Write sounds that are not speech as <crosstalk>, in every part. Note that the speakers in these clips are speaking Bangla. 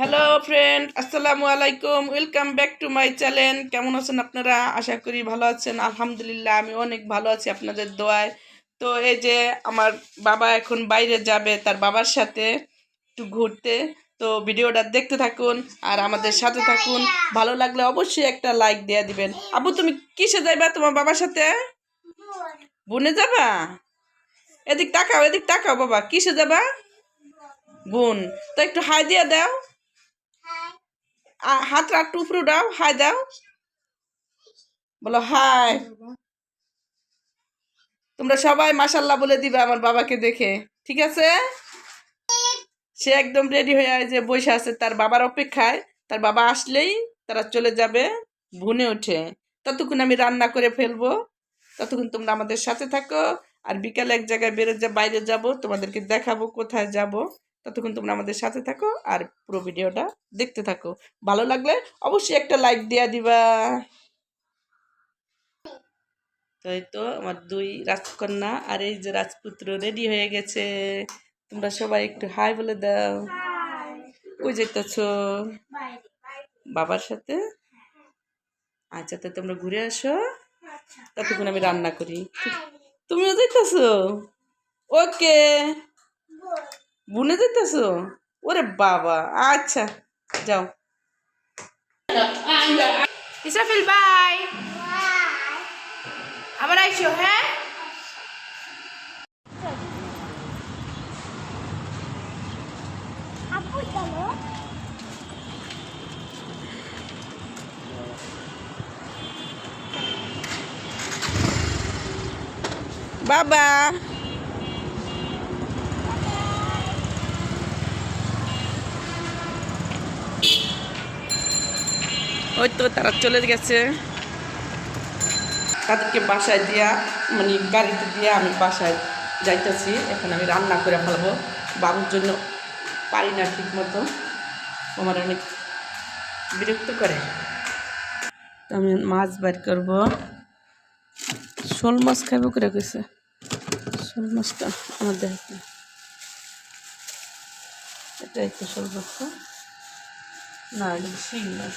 হ্যালো ফ্রেন্ড আসসালামু আলাইকুম welcome back to my channel কেমন আছেন আপনারা? আশা করি ভালো আছেন। আলহামদুলিল্লাহ, আমি অনেক ভালো আছি আপনাদের দোয়ায়। তো এই যে আমার বাবা এখন বাইরে যাবে, তার বাবার সাথে একটু ঘুরতে। তো ভিডিওটা দেখতে থাকুন আর আমাদের সাথে থাকুন। ভালো লাগলে অবশ্যই একটা লাইক দিয়ে দিবেন। আবু, তুমি কিসে যাইবা তোমার বাবার সাথে? বুনে যাবা? এদিক তাকাও এদিক তাকাও বাবা। কিসে যাবা? বোন। তো একটু হাই দিয়ে দাও। হাতটা একটু উপরে দাও, হাই দাও। বলো, হাই। তোমরা সবাই মাসাল্লাহ বলে দিবে আমার বাবাকে দেখে, ঠিক আছে? সে একদম রেডি হয়ে যে বসে আছে তার বাবার অপেক্ষায়। তার বাবা আসলেই তারা চলে যাবে ভুনে ওঠে ততক্ষণ আমি রান্না করে ফেলব। ততক্ষণ তোমরা আমাদের সাথে থাকো। আর বিকালে এক জায়গায় বেরো যা বাইরে যাব, তোমাদেরকে দেখাবো কোথায় যাব। ততক্ষণ তোমরা আমাদের সাথে থাকো আর পুরো ভিডিওটা দেখতে থাকো। ভালো লাগলে অবশ্যই একটা লাইক দিয়া দিবা। তো এই তো আমার দুই রাজকন্যা আর এই যে রাজপুত্র রেডি হয়ে গেছে। তোমরা সবাই একটু হাই বলে দাও। কই যেতেছ বাবার সাথে? আচ্ছা তো তোমরা ঘুরে আসো। ততক্ষণ আমি রান্না করি। তুমিও যেতেছ ওকে। বুনে যেতেছ ওরে বাবা আচ্ছা যাও। ইসরাফিল বাই। আবার আইসো হ্যাঁ? বাবা। ওই তো তারা চলে গেছে। তাদেরকে বাসায় দিয়া মানে গাড়িতে দিয়ে আমি বাসায় যাইতেছি। এখন আমি রান্না করে ফেলব। বাবুর জন্য পারি না ঠিক মতো আমার অনেক বিরক্ত করে। তো আমি মাছ বের করব। শোল মাছ খাইব করে গেছে শোল মাছটা আমার দেখতে এটাই তো শোল মাছটা না শিং মাছ।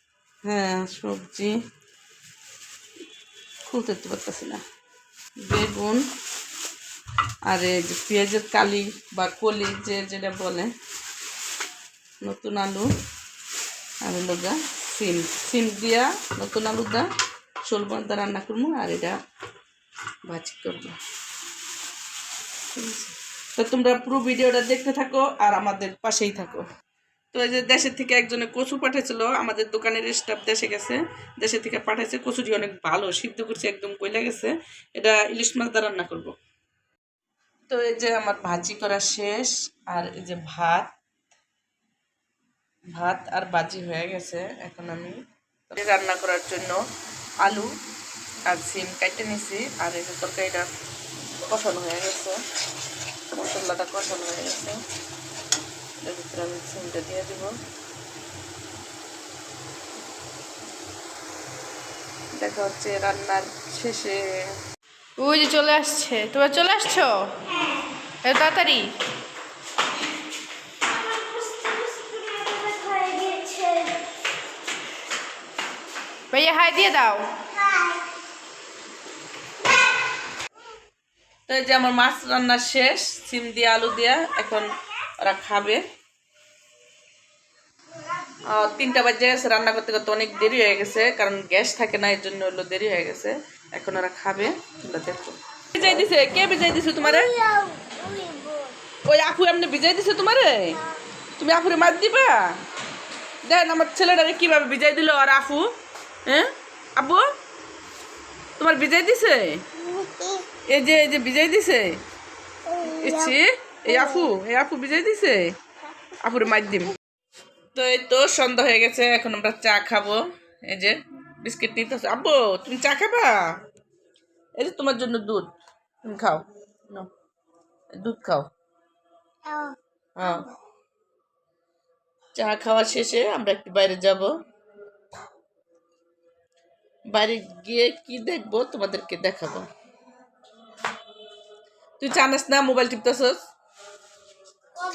হ্যাঁ সবজি খুলতে পারতেছি না। বেগুন আর এই যে পেঁয়াজের কালি বা কলি যে যেটা বলে, নতুন আলু আর হলো গা সিম। সিম দিয়া নতুন আলু দা শোল বন্দা রান্না করব আর এটা ভাজি করব। তো তোমরা পুরো ভিডিওটা দেখতে থাকো আর আমাদের পাশেই থাকো। তো এই যে দেশের থেকে একজনে কচু পাঠিয়েছিল আমাদের দোকানের স্টাফ দেশে গেছে, দেশে থেকে পাঠাইছে। কচুটি অনেক ভালো, সিদ্ধ করছে একদম কইলা গেছে। এটা ইলিশ মাছ দিয়ে রান্না করব। তো এই যে আমার ভাজি করা শেষ, আর এই যে ভাত ভাত আর ভাজি হয়ে গেছে এখন আমি। রান্না করার জন্য আলু আর সিম কাটতে নিছি, আর এই যে তরকারিটা কষানো হয়ে গেছে। মশলাটা কষানো হয়ে গেছে। এর ভিতরে আমি সিমটা দিয়ে দিব দেখা হচ্ছে রান্নার শেষে ওই যে চলে আসছে তোমরা চলে আসছো এত তাড়াতাড়ি ভাইয়া হাই দিয়ে দাও তো এই যে আমার মাছ রান্না শেষ সিম দিয়ে আলু দিয়া এখন ওরা খাবে। তিনটা বাজে গেছে রান্না করতে করতে অনেক দেরি হয়ে গেছে কারণ গ্যাস থাকে না এর জন্য হলো দেরি হয়ে গেছে। এখন ওরা খাবে দেখো। ভিজাই দিছে? কে ভিজাই দিছে তোমারে? ওই আফু এমনি ভিজাই দিছে তোমারে? তুমি আপুরে মাছ দিবা? দেন আমার ছেলেটারে কীভাবে ভিজাই দিল আর আফু হ্যাঁ? আব্বু তোমার ভিজাই দিছে? এই যে এই যে বিজয় দিছে? ইচ্ছি? এই আপু এই আপু বিজয় দিছে? আপুরে মার দিম। তো এই তো সন্ধ্যা হয়ে গেছে, এখন আমরা চা খাব। এই যে বিস্কিট নিতে আব্বু, তুমি চা খাবা? এই যে তোমার জন্য দুধ, তুমি খাও। দুধ খাও। হ্যাঁ। চা খাওয়া শেষে আমরা একটু বাইরে যাব। বাইরে গিয়ে কি দেখব তোমাদেরকে দেখাবো। তুই জানিস না, মোবাইল টিপতেছস?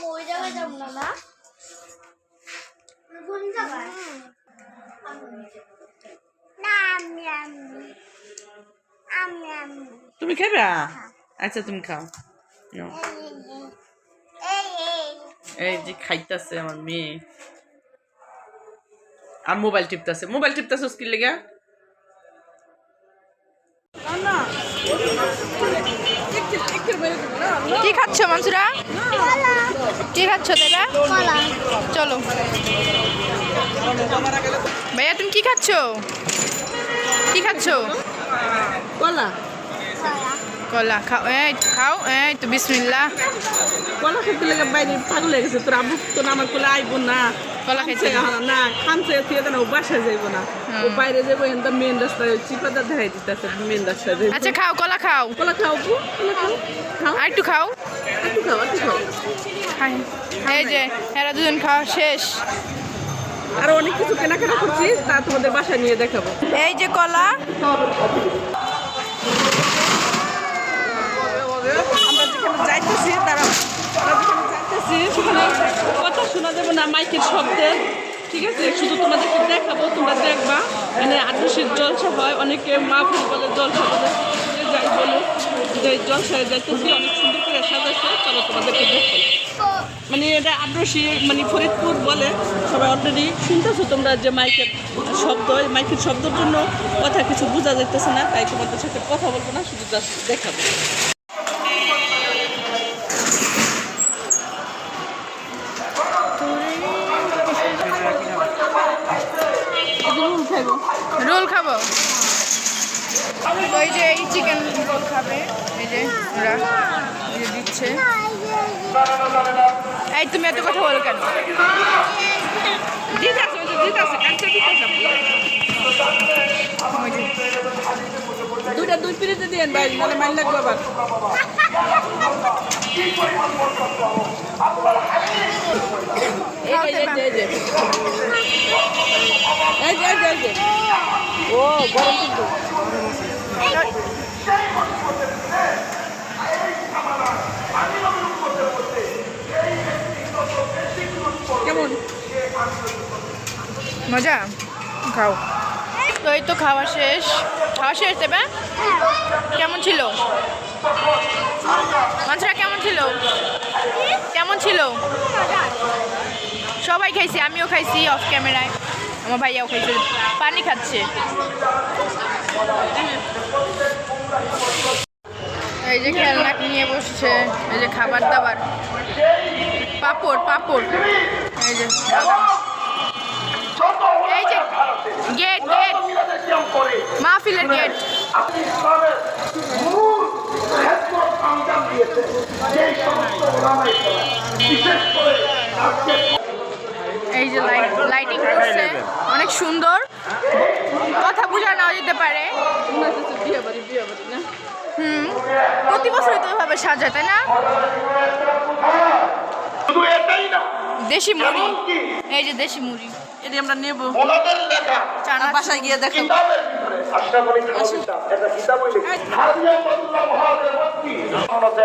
ওই জায়গায় যাব না না কোন জায়গায় আমি আমি আমি আমি তুমি খাবে আচ্ছা তুমি খাও। এই এই এই যে খাইতেছে আমার মেয়ে। আর মোবাইল টিপতেছে। মোবাইল টিপতেছস কি লেগা কি খাচ্ছ মানসুরা? কি খাচ্ছ কলা চলো। ভাইয়া তুমি কি খাচ্ছ? কি খাচ্ছ? কলা। কলা। খাও এই খাও এই তো বিসমিল্লা কলা খেতে লেগে বাইরে পাগল হয়ে গেছে। তোর আব্বু তো না আমার কোলে আইব না। কলা খাইছে খাইছে না খামছে থিয়ে না ও বাসায় যাইব না। ও বাইরে যাব এখানটা মেন রাস্তায় চিপাটা দেখাই দিতেছে মেন রাস্তায় আচ্ছা খাও কলা খাও। কলা খাও কলা খাও খাও। আর একটু খাও। একটু খাও একটু খাও। এই যে এরা দুজন খাওয়া শেষ। আরও অনেক কিছু কেনাকাটা করছি তা তোমাদের বাসায় নিয়ে দেখাবো। এই যে কলা। আমরা যেখানে যাইতেছি তারা যাইতেছি সেখানে কথা শোনা যাবে না, মাইকের শব্দে। ঠিক আছে? শুধু তোমাদেরকে দেখাবো, তোমরা দেখবা। মানে আদর্শের জলসা হয়, অনেকে মা ফুল বলে জলসা বলে যাই বলো, যে জলসায় যাইতেছি, অনেক সুন্দর করে সাজাচ্ছে চলো তোমাদেরকে দেখাই। মানে এটা আদর্শী মানে ফরিদপুর বলে, সবাই অলরেডি শুনতেছো তোমরা যে মাইকের শব্দ মাইকের শব্দের জন্য কথা কিছু বোঝা যাইতেছে না, তাই তোমাদের সাথে কথা বলব না, শুধু জাস্ট দেখাবো রোল খাব এই যে এই চিকেন খাবে। এই যে ওরা দিচ্ছে। এই তুমি এত কথা বলো কেন? দুইটা দুই পিরিতে দিয়েন ভাই নাহলে মাইল লাগবে আবার। ও, গরম কিন্তু। মজা? খাও। তো এই তো খাওয়া শেষ। খাওয়া শেষ দেবে? কেমন ছিল? মাছরা কেমন ছিল? কেমন ছিল? সবাই খাইছি, আমিও খাইছি অফ ক্যামেরায় আমার ভাইয়াও খাইছে, পানি খাচ্ছে। এই যে খেলনা নিয়ে বসছে, এই যে খাবার দাবার। পাপড় পাপড়। এই যে এই যে গেট গেট মাহফিলের গেট এই যে লাইটিং করছে। অনেক সুন্দর। কথা বোঝানো যেতে পারে। হুম প্রতি বছরই তো এভাবে সাজায় তাই না? শুধু এটাই না। দেশি মুড়ি। এই যে দেশি মুড়ি। এটি আমরা নেব। চানা বাসায় গিয়ে দেখো।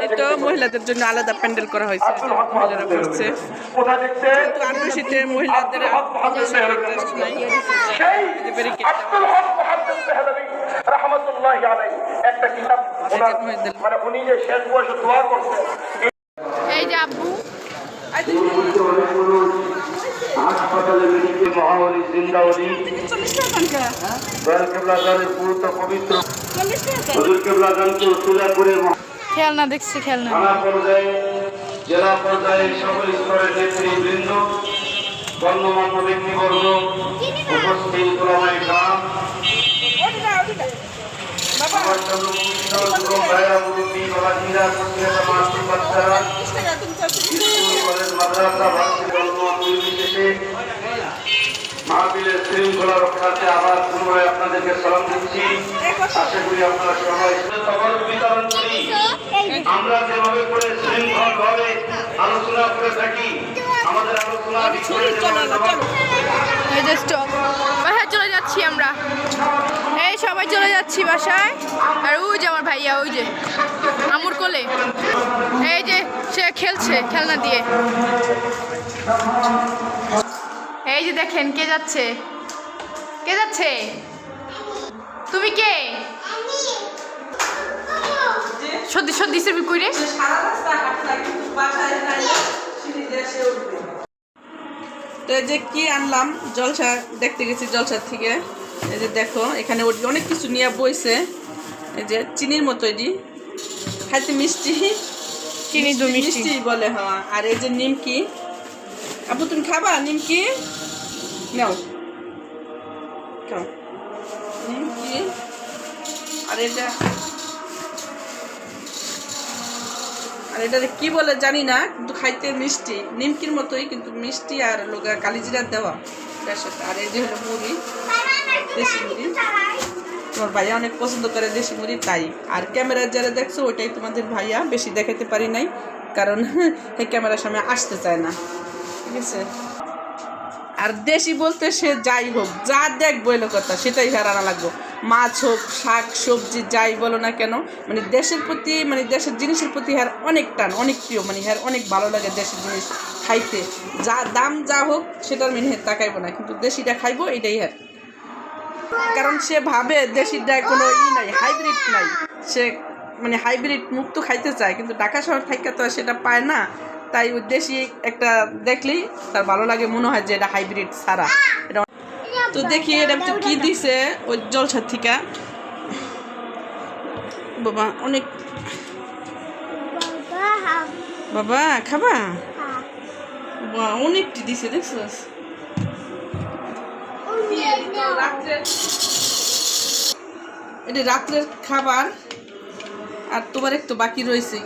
এটা মহিলাদের জন্য আলাদা প্যান্ডেল করা হয়েছে। মহিলারা করছে। কোথা দেখছে কিন্তু মহিলাদের একটা কিতাব মানে উনি যে শেষ বয়সে দোয়া করছেন এই যে আব্বু। হাসপাতালে মেডিকেল মহাবলী টাকা কানকা দয়াল কেবলাদারের পুরুত পবিত্র। হুজুর কেবলাদানকে উসুলা করে খেলনা দেখছি খেলনা থানা পর্যায়ে জেলা পর্যায়ে সকল স্তরের নেতৃবৃন্দ গণ্যমান্য ব্যক্তিবর্গ উপস্থিত ওদিকে বাবা। আমার ভাইরা মুরব্বী বাবাজিরা বাচ্চারা। মাদ্রাসা শৃঙ্খলা রক্ষার্থে আবার পুনরায় আপনাদেরকে সালাম দিচ্ছি। আশা করি আপনারা সবাই খবর বিতরণ করি। আমরা যেভাবে করে শৃঙ্খল ভাবে আলোচনা করে থাকি আমাদের আলোচনা বিষয়ে যেমন সবার- এই যে স্টপ বাসায় চলে যাচ্ছি আমরা। এই সবাই চলে যাচ্ছি বাসায়। আর ওই যে আমার ভাইয়া ওই যে আমুর কোলে। এই যে সে খেলছে খেলনা দিয়ে। এই যে দেখেন কে যাচ্ছে। কে যাচ্ছে? তুমি কে? সত্যি সত্যি সেরবি কইরে। তো এই যে কি আনলাম? জলসা দেখতে গেছি জলসার থেকে। এই যে দেখো এখানে ওর অনেক কিছু নিয়ে বইছে। এই যে চিনির মতো এটি। খাইতে মিষ্টি। চিনি দু মিষ্টি। মিষ্টি বলে হ্যাঁ। আর এই যে নিমকি। আপু তুমি খাবা নিমকি? নাও। নিমকি আর এটা আর এটা কি বলে জানি না কিন্তু খাইতে মিষ্টি। নিমকির মতোই কিন্তু মিষ্টি আর লোকা কালিজিরা দেওয়া। সাথে আর এই যে হলো মুড়ি। দেশি মুড়ি। তোমার ভাইয়া অনেক পছন্দ করে দেশি মুড়ি তাই। আর ক্যামেরা যারা দেখছ ওইটাই তোমাদের ভাইয়া। বেশি দেখাতে পারি নাই কারণ <laughs> এই ক্যামেরার সামনে আসতে চায় না। ঠিক আছে? আর দেশি বলতে সে যাই হোক, যা দেখব এলো কথা, সেটাই হারানো লাগবো। মাছ হোক, শাক, সবজি, যাই বলো না কেন মানে দেশের প্রতি মানে দেশের জিনিসের প্রতি হ্যার অনেক টান, অনেক প্রিয় মানে হ্যার অনেক ভালো লাগে দেশের জিনিস খাইতে। যা দাম যা হোক, সেটার মেনে হ্যাঁ তাকাইবো না, কিন্তু দেশিটা খাইবো, এটাই হ্যার কারণ সে ভাবে দেশিটা কোনো ই নাই, হাইব্রিড নাই। সে মানে হাইব্রিড মুক্ত খাইতে চায়, কিন্তু ঢাকা শহর থাকা তো সেটা পায় না। তাই দেশি একটা দেখলেই তার ভালো লাগে মনে হয় যে এটা হাইব্রিড সারা এটা তো দেখি এটা তো কি দিছে ওই জলসার থেকে। বাবা অনেক বাবা খাবা? বাবা অনেকটি দিছে দেখছিস? এটা রাত্রের খাবার আর তোমার একটু বাকি রয়েছে।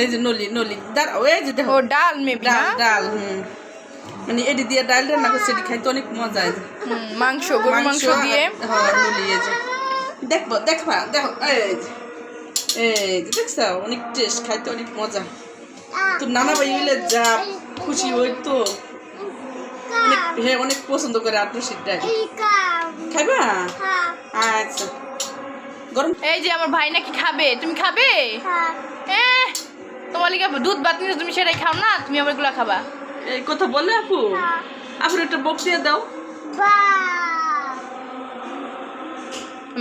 এই যে নলি নলি দাঁড়াও এই যে দেখো। ও ডাল মেবি ডাল ডাল হুম। মানে এটি দিয়ে ডাল রান্না করছে এটি খাইতে অনেক মজা হয়। হুম, মাংস গরু মাংস দিয়ে। হ্যাঁ নলি এই যে। দেখব দেখবা দেখো এই যে। এই যে দেখছ? অনেক টেস্ট খাইতে অনেক মজা। তো নানা ভাই হইলে যা খুশি হইতো। অনেক হ্যাঁ অনেক পছন্দ করে আটু ডাল। খাইবা? আচ্ছা। গরম এই যে আমার ভাই নাকি খাবে তুমি খাবে? এ তোমার লিগে দুধ বাত নিয়ে তুমি সেটাই খাও না তুমি আবার এগুলো খাবা। এই কথা বলে আপু? আপুর একটা বক দিয়ে দাও।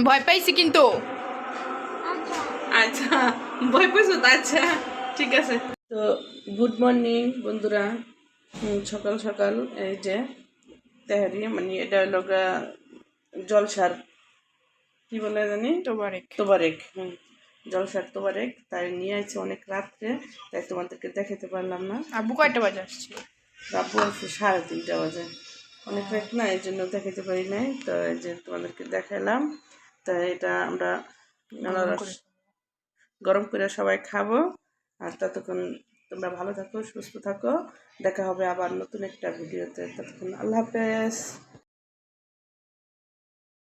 ভয় পাইছি কিন্তু। আচ্ছা। ভয় পেয়েছ তো? আচ্ছা ঠিক আছে। তো গুড মর্নিং বন্ধুরা। সকাল সকাল এই যে তেহারি মানে এটা হলো জলসার কি বলে জানি? তোবারেক। তোবারেক হুম। জলসার তোবারেক তাই নিয়ে আছে অনেক রাত্রে তাই তোমাদেরকে দেখাতে পারলাম না। আব্বু কয়টা বাজে আসছে? আব্বু আছে সাড়ে তিনটা বাজে। অনেক রাত না এই জন্য দেখাতে পারি নাই তো এই যে তোমাদেরকে দেখালাম তা এটা আমরা গরম করে সবাই খাব আর ততক্ষণ তোমরা ভালো থাকো সুস্থ থাকো দেখা হবে আবার নতুন একটা ভিডিওতে। ততক্ষণ আল্লাহ হাফেজ।